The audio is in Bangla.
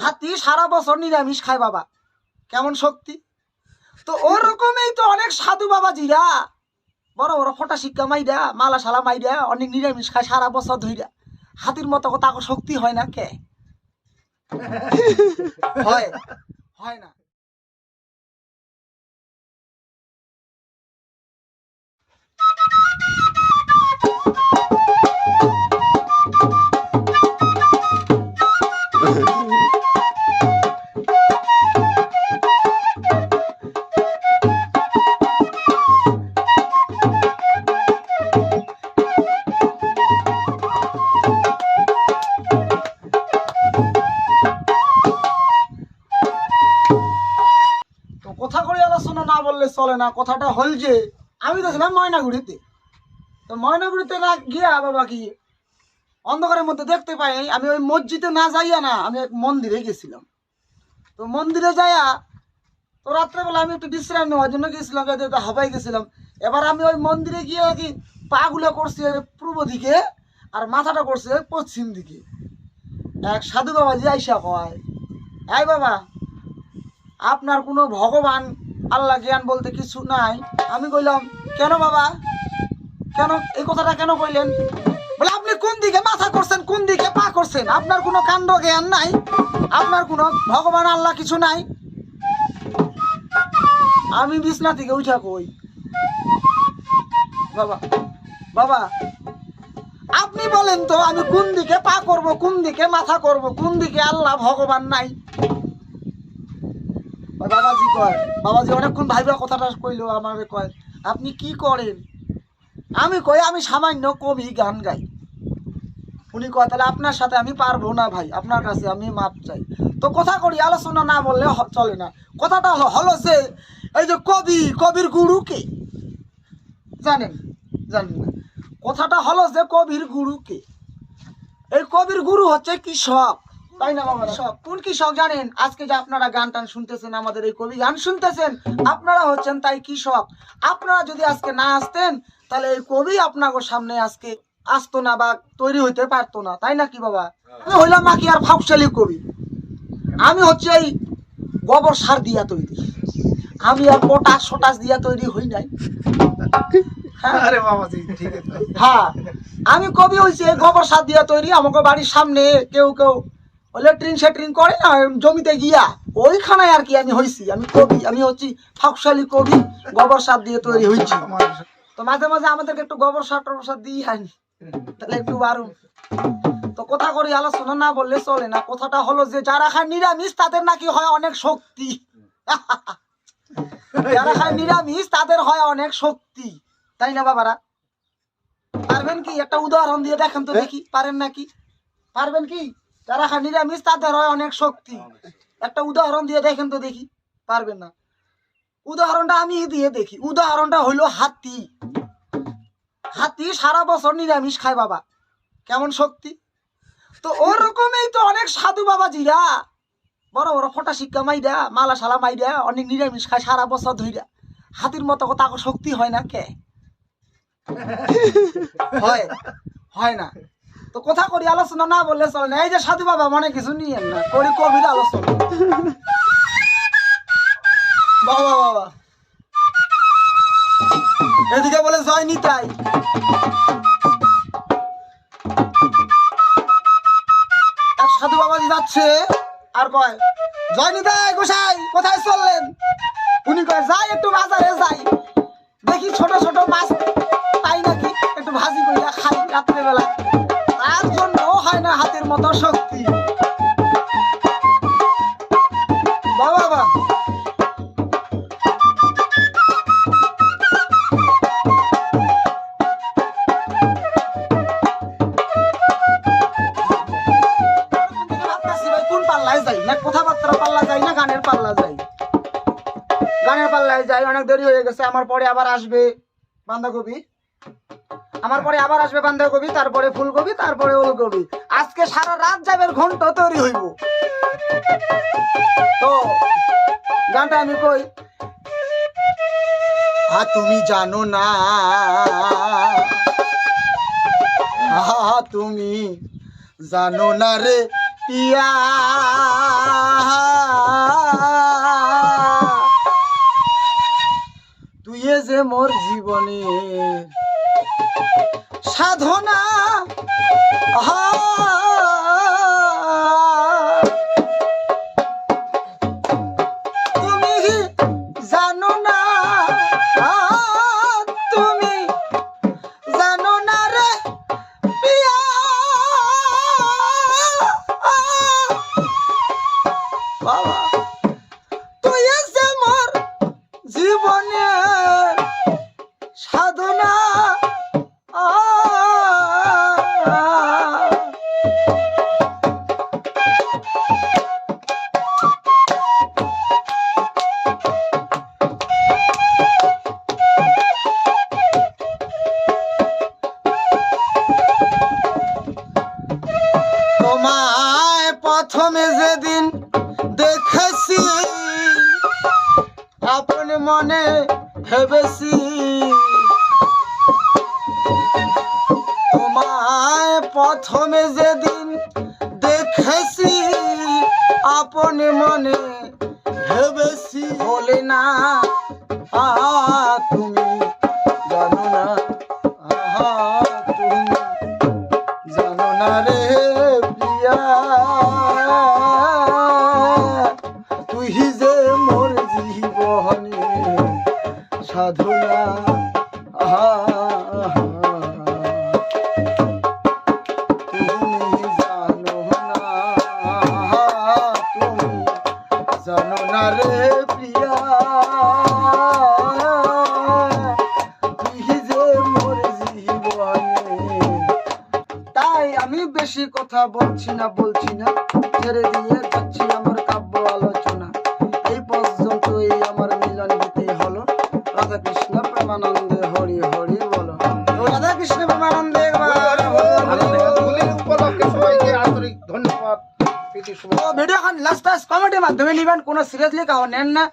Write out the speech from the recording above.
হাতি সারা বছর নিরামিষ খায় বাবা। কেমন শক্তি? তো ওরকমই তো অনেক সাধু বাবা জিরা বড় বড় ফটা শিক্ষা মাইরা, মালা সালা মাইরা অনেক নিরামিষ খায় সারা বছর ধইরা। হাতির মতো কথা শক্তি হয় না কে? হয় হয় না। চলে না, কথাটা হল যে, আমি তো ছিলাম ময়নাগুড়িতে। তো ময়নাগুড়িতে না গিয়া বাবা কি, অন্ধকারের মধ্যে দেখতে পাই, আমি ওই মসজিদে না যাইয়া না, আমি এক মন্দিরে গেছিলাম। তো মন্দিরে যাইয়া, তো রাত্রেবেলা আমি একটু বিশ্রাম নেওয়ার জন্য গেছিলাম হাবাই গেছিলাম। এবার আমি ওই মন্দিরে গিয়ে কি, পাগুলো করছি পূর্ব দিকে, আর মাথাটা করছে পশ্চিম দিকে। এক সাধু বাবাজি আইসা কয়, এই বাবা, আপনার কোনো ভগবান আল্লাহ জ্ঞান বলতে কিছু নাই। আমি কইলাম, কেন বাবা? কেন? এই কথাটা কেন কইলেন? বলে, আপনি কোন দিকে মাথা করছেন? কোন দিকে পা করছেন? আপনার কোনো কাণ্ড জ্ঞান নাই? আপনার কোনো ভগবান আল্লাহ কিছু নাই? আমি বিছনা থেকে উঠা কই, বাবা বাবা, আপনি বলেন তো আমি কোন দিকে পা করব, কোন দিকে মাথা করব, কোন দিকে আল্লাহ ভগবান নাই? বাবাজি কয়, বাবাজি অনেকক্ষণ ভাইবা কথাটা কইলো, আমারে কয়, আপনি কি করেন? আমি কই, আমি সামান্য কবি গান গাই। উনি কয়, তাহলে আপনার সাথে আমি পারব না ভাই, আপনার কাছে আমি মাপ চাই। তো কথা করি, আলোচনা না বললে চলে না। কথাটা হলো যে, এই যে কবি, কবির গুরুকে জানেন জানেন না। কথাটা হলো যে, কবির গুরুকে এই কবির গুরু হচ্ছে কৃষক। তাই না বাবা কৃষক কোন কৃষক জানেন? আজকে যে আপনারা গান টান শুনতেছেন আমাদের এই কবি গান শুনতেছেন আপনারা হচ্ছেন তাই কৃষক। আপনারা যদি আজকে না আসতেন তাহলে এই কবি সামনে আজকে আসতো না বা তৈরি হইতে পারতো না। তাই না কি বাবা? আমি হইলাম নাকি আর ফাউসালি কবি? আমি হচ্ছে এই গোবর সার দিয়া তৈরি। আমি আর পটাশ সটাশ দিয়া তৈরি হই নাই। হ্যাঁ। হ্যাঁ। আমি কবি হয়েছি এই গোবর সার দিয়া তৈরি। আমাকে বাড়ির সামনে কেউ কেউ করে না জমিতে গিয়া। ওইখানে আর কি আমি হয়েছি আমি কবি, আমি হচ্ছি ফাকশালী কবি, গোবর সার দিয়ে তৈরি হয়েছি তো মাঝে মাঝে আমাদেরকে একটু গোবর সার সার দিয়ে তাহলে একটু তো কথা করি, আলোচনা না বললে চলে না। কথাটা হলো যে যারা খায় নিরামিষ, তাদের নাকি হয় অনেক শক্তি। যারা খায় নিরামিষ, তাদের হয় অনেক শক্তি। তাই না বাবারা? পারবেন কি? একটা উদাহরণ দিয়ে দেখেন তো দেখি। পারেন নাকি? পারবেন কি? যারা খায় নিরামিষ, তাদের হয় অনেক শক্তি। একটা উদাহরণ দিয়ে দেখেন তো দেখি, পারবেন না। উদাহরণটা আমি দিয়ে দেখি। উদাহরণটা হইল হাতি। হাতি সারা বছর নিরামিষ খায় বাবা। কেমন শক্তি? তো ওরকমই তো অনেক সাধু বাবা জিরা বড় বড় ফটা শিক্ষা মাইরা, মালা সালা মাইরা অনেক নিরামিষ খায় সারা বছর ধইরা। হাতির মতো কথা শক্তি হয় না কে? হয় হয় না। তো কথা করি, আলোচনা না বললে চলে না। এই যে সাধু বাবা, মনে কিছু নিয়েন না। করি কবির আলোচনা। বাবা বাবা এদিকে বলে জয় নিতাই সাধু বাবাজি যাচ্ছে, আর কয় জয় নিতাই গোসাই, কোথায় চললেন? উনি কয়, যাই, একটু বাজারে যাই। দেখি ছোট ছোট মাছ তাই নাকি, একটু ভাজি করিয়া খাই রাত্রেবেলা। পাল্লা যাই? গানের পাল্লায় যাই অনেক দেরি হয়ে গেছে আমার পরে আবার আসবে বাঁধাকপি। আমার পরে আবার আসবে বাঁধাকপি তারপরে ফুলকপি তারপরে ওলকপি আজকে সারা রাত যাবে ঘণ্টা তৈরি হইব। তো, গানটা আমি কই? আ তুমি জানো না। আহা, তুমি জানো না রে পিয়া। বাবা। তুই এসে মোর জীবনে সাধনা। প্রথমে যেদিন মনে ভেবেছি তোমায় প্রথমে যেদিন দেখেছি, আপন মনে ভেবেছি বলে না তুমি জানো না, আহা। কথা বলছি না বলছি না। ছেড়ে দিয়ে যাচ্ছি আমার কাব্য আলোচনা। এই পর্যন্ত এই আমার মিলন গীতি হলো। রাধা কৃষ্ণ প্রেমানন্দে হরি হরি বলো। রাধা কৃষ্ণ প্রেমানন্দে ভিডিও এখন লাস্ট কমেন্টের মাধ্যমে নিবেন কোনো সিরিয়াসলি কাউ নেন না।